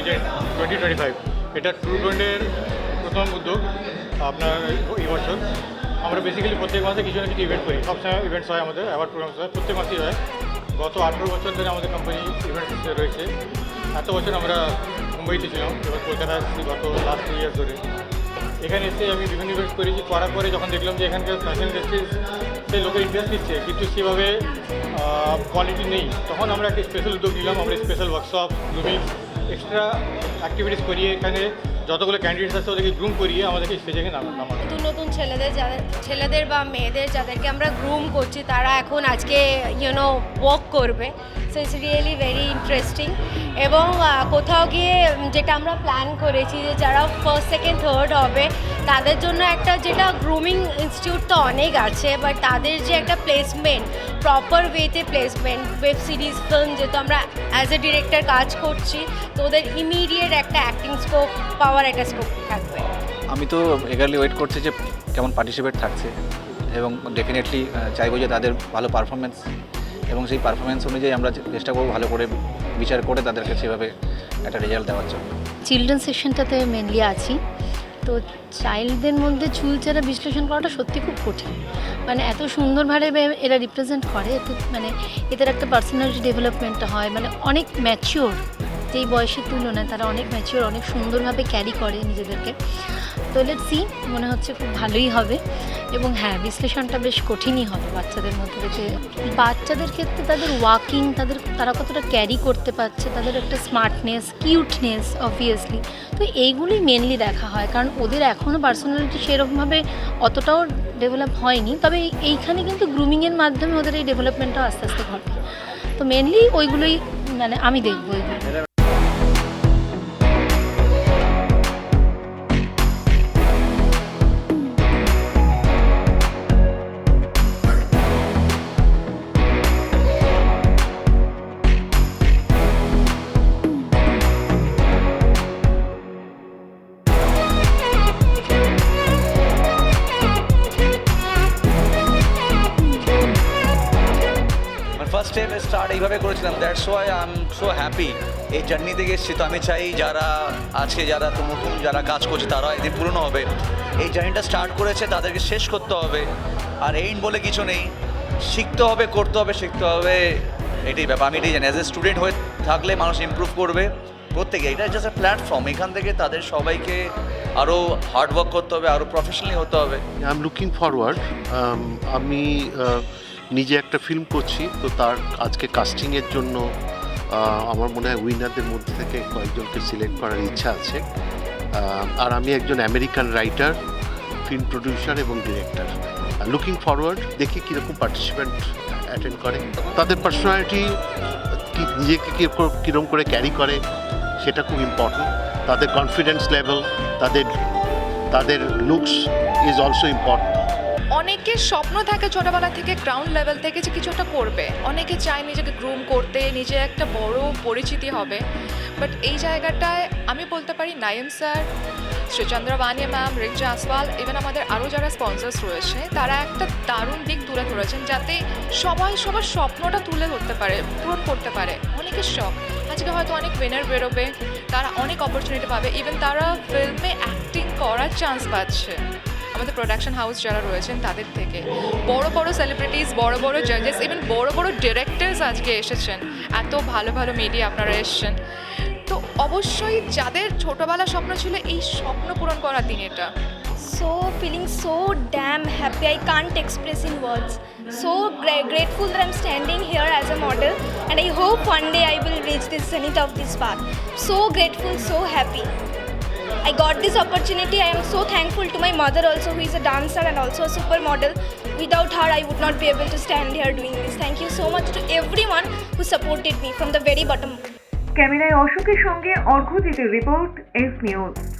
পেজেন্ট twenty twenty five এটা true ব্র্যান্ডের প্রথম উদ্যোগ আপনার এই বছর। আমরা বেসিক্যালি প্রত্যেক মাসে কিছু না কিছু ইভেন্ট করি। সবসময় ইভেন্টস হয় আমাদের অ্যাওয়ার্ড প্রোগ্রামস হয়, প্রত্যেক মাসেই হয়। গত আঠেরো বছর ধরে আমাদের কোম্পানি ইভেন্টস রয়েছে। এত বছর আমরা মুম্বাইতে ছিলাম, এবার কলকাতায় আসছি গত লাস্ট টু ইয়ার্স ধরে। এখানে এসে আমি বিভিন্ন ইভেন্টস করেছি করার পরে যখন দেখলাম যে এখানকার ফ্যাশন ইন্ডাস্ট্রি সেই লোকের ইন্টারেস্ট দিচ্ছে, কিন্তু সেভাবে কোয়ালিটি নেই। তখন আমরা একটা স্পেশাল উদ্যোগ নিলাম, আমরা special workshop grooming extra activities করিয়ে এখানে যতগুলো ক্যান্ডিডেটস আছে ওদেরকে গ্রুম করিয়ে আমাদেরকে স্টেজে নামানো। নতুন নতুন ছেলেদের যাদের ছেলেদের বা মেয়েদের যাদেরকে আমরা গ্রুম করছি, তারা এখন আজকে ইউনো ওয়ার্ক করবে। So it's really very interesting এবং কোথাও গিয়ে যেটা আমরা প্ল্যান করেছি যে যারা ফার্স্ট সেকেন্ড থার্ড হবে, তাদের জন্য একটা যেটা গ্রুমিং ইনস্টিটিউট তো অনেক আছে বাট তাদের যে একটা প্লেসমেন্ট প্রপার ওয়েতে প্লেসমেন্ট ওয়েব সিরিজ ফিল্ম যেহেতু আমরা অ্যাজ এ ডিরেক্টর কাজ করছি, তো ওদের ইমিডিয়েট একটা অ্যাক্টিং স্কোপ পাওয়ার একটা স্কোপ থাকবে। আমি তো এগারলি ওয়েট করছি যে কেমন পার্টিসিপেট থাকছে এবং ডেফিনেটলি চাইব যে তাদের ভালো পারফরমেন্স এবং সেই পারফরমেন্স অনুযায়ী আমরা চেষ্টা করব ভালো করে বিচার করে তাদেরকে সেভাবে একটা রেজাল্ট দেওয়ার জন্য। চিলড্রেন সেকশনটাতে মেনলি আছি। তো চাইল্ডদের মধ্যে চুলচেরা বিশ্লেষণ করাটা সত্যি খুব কঠিন। মানে এত সুন্দরভাবে এরা রিপ্রেজেন্ট করে মানে এদের একটা পার্সোনালিটি ডেভেলপমেন্টটা হয় মানে অনেক ম্যাচিওর যেই বয়সের তুলনায় তারা অনেক ম্যাচিওর অনেক সুন্দরভাবে ক্যারি করে নিজেদেরকে। তো লেট সি মনে হচ্ছে খুব ভালোই হবে। এবং হ্যাঁ বিশ্লেষণটা বেশ কঠিনই হবে বাচ্চাদের মধ্যে থেকে বাচ্চাদের ক্ষেত্রে তাদের ওয়াকিং তাদের তারা কতটা ক্যারি করতে পারছে, তাদের একটা স্মার্টনেস কিউটনেস অবভিয়াসলি তো এইগুলোই মেনলি দেখা হয়, কারণ ওদের এখনও পার্সোনালিটি সেরকমভাবে অতটাও ডেভেলপ হয়নি। তবে এই- এইখানে কিন্তু গ্রুমিংয়ের মাধ্যমে ওদের এই ডেভেলপমেন্টটা আস্তে আস্তে ঘটে। তো মেনলি ওইগুলোই মানে আমি দেখব ওইগুলো টাইম স্টার্ট এইভাবে করেছিলাম। That's why I am so happy এই জার্নি থেকে এসেছি। তো আমি চাই যারা আজকে যারা তো নতুন যারা কাজ করছে তারা এদের পুরনো হবে। এই জার্নিটা স্টার্ট করেছে তাদেরকে শেষ করতে হবে। আর এইন বলে কিছু নেই। শিখতে হবে করতে হবে শিখতে হবে। এটাই ব্যাপার। আমি এটাই জানি। অ্যাজ এ স্টুডেন্ট হয়ে থাকলে মানুষ ইমপ্রুভ করবে। প্রত্যেকে এটা জাস্ট এ প্ল্যাটফর্ম এখান থেকে তাদের সবাইকে আরও হার্ডওয়ার্ক করতে হবে আরও প্রফেশনালি হতে হবে। আই এম লুকিং ফরওয়ার্ড আমি আহ, নিজে একটা ফিল্ম করছি, তো তার আজকে কাস্টিংয়ের জন্য আমার মনে হয় উইনারদের মধ্যে থেকে কয়েকজনকে সিলেক্ট করার ইচ্ছা আছে। আর আমি একজন আমেরিকান রাইটার ফিল্ম প্রডিউসার এবং ডিরেক্টর লুকিং ফরওয়ার্ড দেখি কীরকম পার্টিসিপেন্ট অ্যাটেন্ড করে। তাদের পার্সোনালিটি কি, নিজেকে কী কীরকম করে ক্যারি করে, সেটা খুব ইম্পর্টেন্ট তাদের কনফিডেন্স লেভেল তাদের তাদের লুকস ইজ অলসো ইম্পর্টেন্ট অনেকের স্বপ্ন থাকে ছোটবেলা থেকে গ্রাউন্ড লেভেল থেকে যে কিছু একটা করবে। অনেকে চায় নিজেকে গ্রুম করতে, নিজে একটা বড় পরিচিতি হবে। বাট এই জায়গাটায় আমি বলতে পারি Nayan sir Srichandra Bania ma'am, Rinja Aswal even আমাদের আরও যারা স্পন্সার্স রয়েছে, তারা একটা দারুণ দিক তুলে ধরেছেন যাতে সবাই সবার স্বপ্নটা তুলে ধরতে পারে, পূরণ করতে পারে। অনেকের শখ। আজকে হয়তো অনেক উইনার বেরোবে, তারা অনেক অপরচুনিটি পাবে ইভেন তারা ফিল্মে অ্যাক্টিং করার চান্স পাচ্ছে। আমাদের প্রোডাকশন হাউস যারা রয়েছেন তাদের থেকে। বড় বড় সেলিব্রিটিস বড় বড় জাজেস ইভেন বড় বড় ডিরেক্টার্স আজকে এসেছেন। এত ভালো ভালো মিডিয়া আপনারা এসছেন। তো অবশ্যই যাদের ছোটবেলা স্বপ্ন ছিল, এই স্বপ্ন পূরণ করার দিন এটা। So feeling so damn happy I can't express in words so grateful damn standing here as a model and I hope one day I will reach this zenith of this park so grateful so happy i got this opportunity i am so thankful to my mother also who is a dancer and also a supermodel without her i would not be able to stand here doing this thank you so much to everyone who supported me from the very bottom ক্যামেরায় অশোকের সঙ্গে অর্ঘ্যজিতের report S news